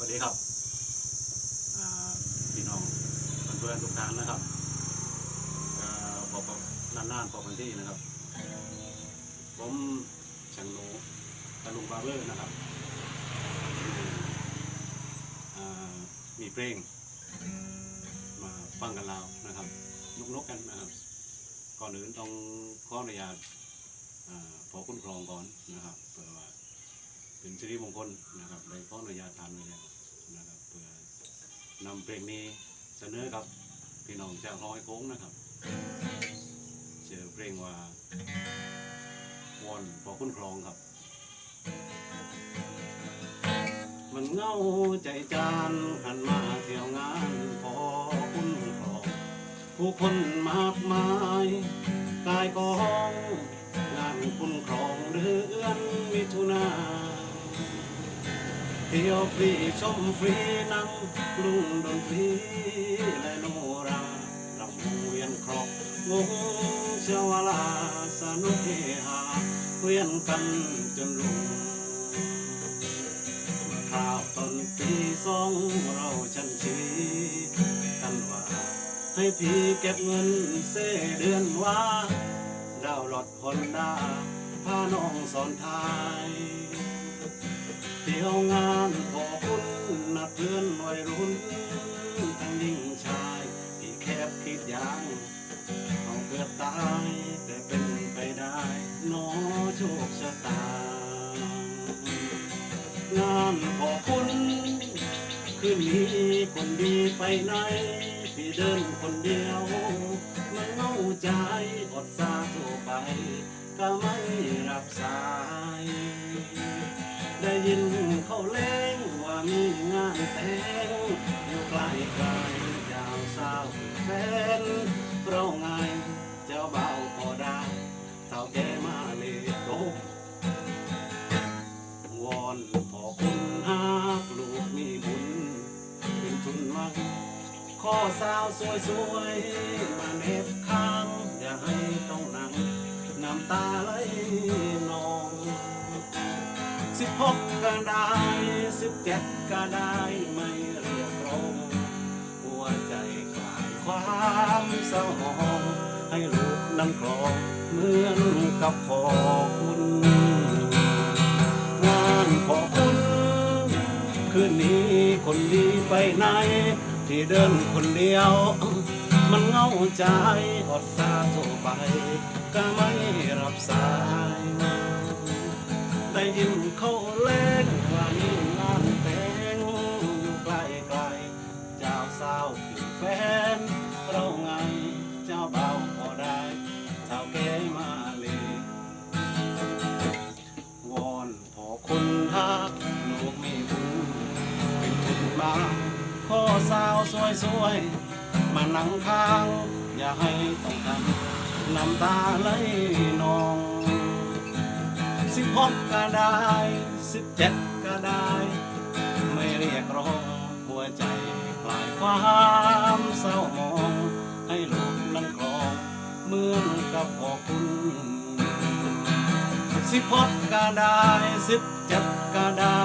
สวัสดีครับพี่น้องเพื่อนทุกท่านนะครับเอ่อพบกับนานๆพบกันที่นะครับ ผมช่างหนูตะลุงบาร์เบอร์นะครับมีเพลง มาฟังกันแล้วนะครับนกนกๆกันนะครับก่อนอื่นต้องขออนุญาตอ่าขอคุ้นครองก่อนนะครับเพื่อว่า เป็นสิริมงคลนะครับได้ขออนุญาตทานไว้แล้วนะครับเพื่อนำเพลงนี้เสนอกับพี่น้องชาวร้อยโค้งนะครับเชื่อเพลงว่าวอนพอคุ้นครองครับ มันเงาใจจานหันมาเที่ยวงานพอคุ้นครอง ผู้คนมากมายกายกองงานคุ้นครองเดือนมิถุนา เที่ยวฟรีชมฟรีนั่งลุงดนตรีและโนราลำวงเวียนครอบงงเชาวลาสนุกเฮฮาเวียนกันจนลุงคราวต้นปีสองเราชันชีกันว่า ให้พี่เก็บเงินเสเดือนว่าดาวรถฮอนด้าพาน้องสอนทาย เที่ยวงานขอคุณนัดเพื่อนวัยรุ่นทั้งหญิงชายที่แคบคิดอย่างเอาเกือบตายแต่เป็นไปได้หนอโชคชะตา งานขอคุณคืนนี้คนดีไปไหนพี่เดินคนเดียวมันเงาใจอดสาโทรไป ก็ไม่รับสาย เขาเล่งว่ามีงานแต่งอยู่ใกล้ไกลยาวสาวแฟนเราไงเจ้าเบาพอได้เท่าแกมาเลยโดมวอนขอคุณหากลูกมีบุญ เป็นทุนมังขอสาวสวยๆมาเน็บข้าง อย่าให้ต้องนั่งน้ำตาไหลนองสิบหกก็ได้ ก็ได้ไม่เรียกร้องหัวใจกลายความเศร้าหมองให้ลูกนั้นครองเหมือนกับพ่อคุณงานขอคุณคืนนี้คนดีไปไหน ที่เดินคนเดียว มันเงาใจอดสาโทรไป ก็ไม่รับสาย ได้ยินเขา แฟนเราไงเจ้าเบาพอได้เท่าแกมาเลยวอนพอคุณฮักลูกมีบุญเป็นทุนมาขอสาวสวยๆมานั่งข้าง อย่าให้ต้องทำน้ำตาไหลนอง สิบหกก็ได้สิบเจ็ดก็ได้ ไม่เรียกร้องหัวใจคลายความ ร้ามองให้ลูกนั้นคลองเหมือนกับพอคุณ สิบหกก็ได้สิบเจ็ดก็ได้